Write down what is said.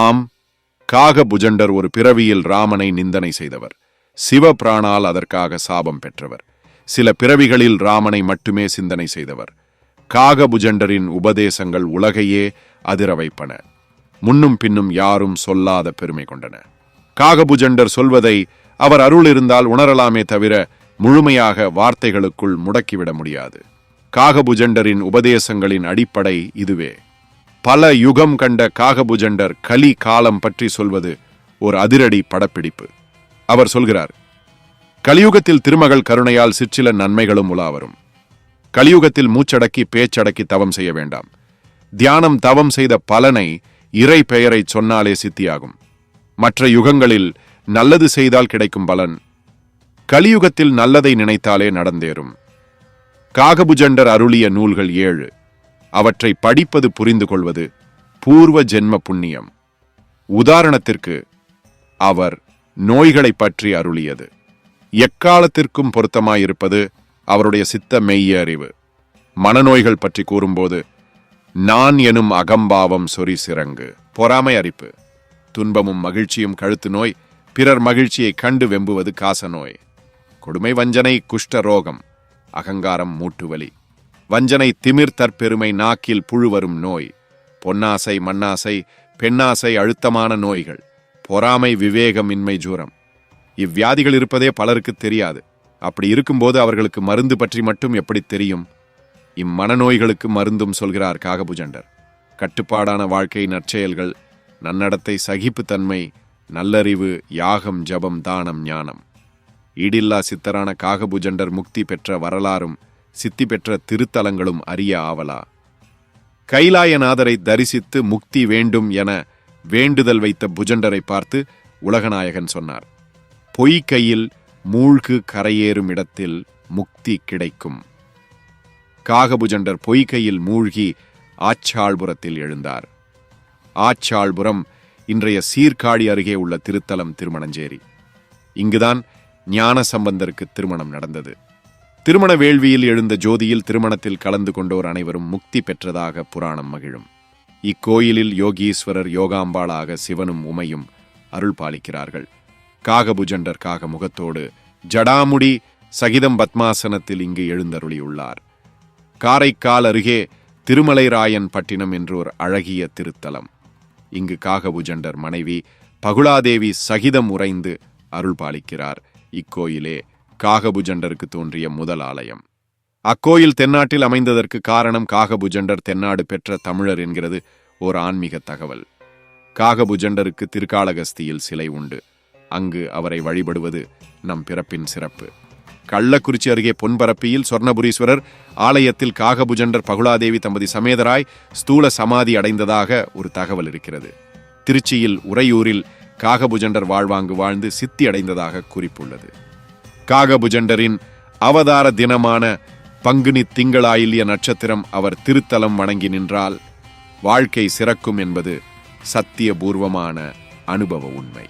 ஆம் காகபுஜண்டர் ஒரு பிறவியில் ராமனை நிந்தனை செய்தவர். சிவபிராணால் அதற்காக சாபம் பெற்றவர். சில பிறவிகளில் ராமனை மட்டுமே சிந்தனை செய்தவர். காகபுஜண்டரின் உபதேசங்கள் உலகையே அதிர வைப்பன முன்னும் பின்னும் யாரும் சொல்லாத பெருமை கொண்டன. காகபுஜண்டர் சொல்வதை அவர் அருள் இருந்தால் உணரலாமே தவிர முழுமையாக வார்த்தைகளுக்குள் முடக்கிவிட முடியாது. காகபுஜண்டரின் உபதேசங்களின் அடிப்படை இதுவே. பல யுகம் கண்ட காகபுஜண்டர் கலி காலம் பற்றி சொல்வது ஒரு அதிரடி படப்பிடிப்பு. அவர் சொல்கிறார் கலியுகத்தில் திருமகள் கருணையால் சிற்சில நன்மைகளும் உலாவரும். கலியுகத்தில் மூச்சடக்கி பேச்சடக்கி தவம் செய்ய வேண்டாம். தியானம் தவம் செய்த பலனை இறை பெயரை சொன்னாலே சித்தியாகும். மற்ற யுகங்களில் நல்லது செய்தால் கிடைக்கும் பலன் கலியுகத்தில் நல்லதை நினைத்தாலே நடந்தேறும். காகபுஜண்டர் அருளிய நூல்கள் ஏழு. அவற்றை படிப்பது புரிந்து கொள்வது பூர்வ ஜென்ம புண்ணியம். உதாரணத்திற்கு அவர் நோய்களைப் பற்றி அருளியது. எக்காலத்திற்கும் பொருத்தமாயிருப்பது அவருடைய சித்த மெய்ய அறிவு மனநோய்கள் பற்றி கூறும்போது நான் எனும் அகம்பாவம் சொறி சிறங்கு. பொறாமை அரிப்பு. துன்பமும் மகிழ்ச்சியும் கழுத்து நோய் பிறர் மகிழ்ச்சியை கண்டு வெம்புவது காச நோய் கொடுமை வஞ்சனை குஷ்ட ரோகம். அகங்காரம் மூட்டுவலி வஞ்சனை திமிர் தற்பெருமை நாக்கில் புழு வரும் நோய். பொன்னாசை மண்ணாசை பெண்ணாசை அழுத்தமான நோய்கள். பொறாமை விவேகம் இன்மை ஜூரம். இவ்வியாதிகள் இருப்பதே பலருக்கு தெரியாது. அப்படி இருக்கும்போது அவர்களுக்கு மருந்து பற்றி மட்டும் எப்படி தெரியும்? இம்மனநோய்களுக்கு மருந்தும் சொல்கிறார் காகபுஜண்டர். கட்டுப்பாடான வாழ்க்கை நற்செயல்கள் நன்னடத்தை சகிப்புத்தன்மை நல்லறிவு யாகம் ஜபம் தானம் ஞானம். ஈடில்லா சித்தரான காகபுஜண்டர் முக்தி பெற்ற வரலாறும் சித்தி பெற்ற திருத்தலங்களும் அறிய ஆவலா. கைலாயநாதரை தரிசித்து முக்தி வேண்டும் என வேண்டுதல் வைத்த புஜண்டரை பார்த்து உலகநாயகன் சொன்னார். பொய்கையில் மூழ்கு கரையேறும் இடத்தில் முக்தி கிடைக்கும். காகபுஜண்டர் பொய்கையில் மூழ்கி ஆச்சாள்புரத்தில் எழுந்தார். ஆச்சாள்புரம் இன்றைய சீர்காழி அருகே உள்ள திருத்தலம் திருமணஞ்சேரி. இங்குதான் ஞான சம்பந்தருக்கு திருமணம் நடந்தது. திருமண வேள்வியில் எழுந்த ஜோதியில் திருமணத்தில் கலந்து கொண்டோர் அனைவரும் முக்தி பெற்றதாக புராணம் மகிழும். இக்கோயிலில் யோகீஸ்வரர் யோகாம்பாளாக சிவனும் உமையும் அருள் பாலிக்கிறார்கள். காகபுஜண்டர் காக முகத்தோடு ஜடாமுடி சகிதம் பத்மாசனத்தில் இங்கு எழுந்தருளியுள்ளார். காரைக்கால் அருகே திருமலைராயன் பட்டினம் என்று ஒரு அழகிய திருத்தலம். இங்கு காகபுஜண்டர் மனைவி பகுலாதேவி சகிதம் உறைந்து அருள் பாலிக்கிறார். இக்கோயிலே காகபுஜண்டருக்கு தோன்றிய முதல் ஆலயம். அக்கோயில் தென்னாட்டில் அமைந்ததற்கு காரணம் காகபுஜண்டர் தென்னாடு பெற்ற தமிழர் என்கிறது ஓர் ஆன்மீக தகவல். காகபுஜண்டருக்கு திருக்காளகஸ்தியில் சிலை உண்டு. அங்கு அவரை வழிபடுவது நம் பிறப்பின் சிறப்பு. கள்ளக்குறிச்சி அருகே பொன்பரப்பியில் சொர்ணபுரீஸ்வரர் ஆலயத்தில் காகபுஜண்டர் பகுலாதேவி தம்பதி சமேதராய் ஸ்தூல சமாதி அடைந்ததாக ஒரு தகவல் இருக்கிறது. திருச்சியில் உறையூரில் காகபுஜண்டர் வாழ்வாங்கு வாழ்ந்து சித்தி அடைந்ததாக குறிப்புள்ளது. காகபுஜண்டரின் அவதார தினமான பங்குனி திங்களாயில்ய நட்சத்திரம் அவர் திருத்தலம் வணங்கி நின்றால் வாழ்க்கை சிறக்கும் என்பது சத்தியபூர்வமான அனுபவ உண்மை.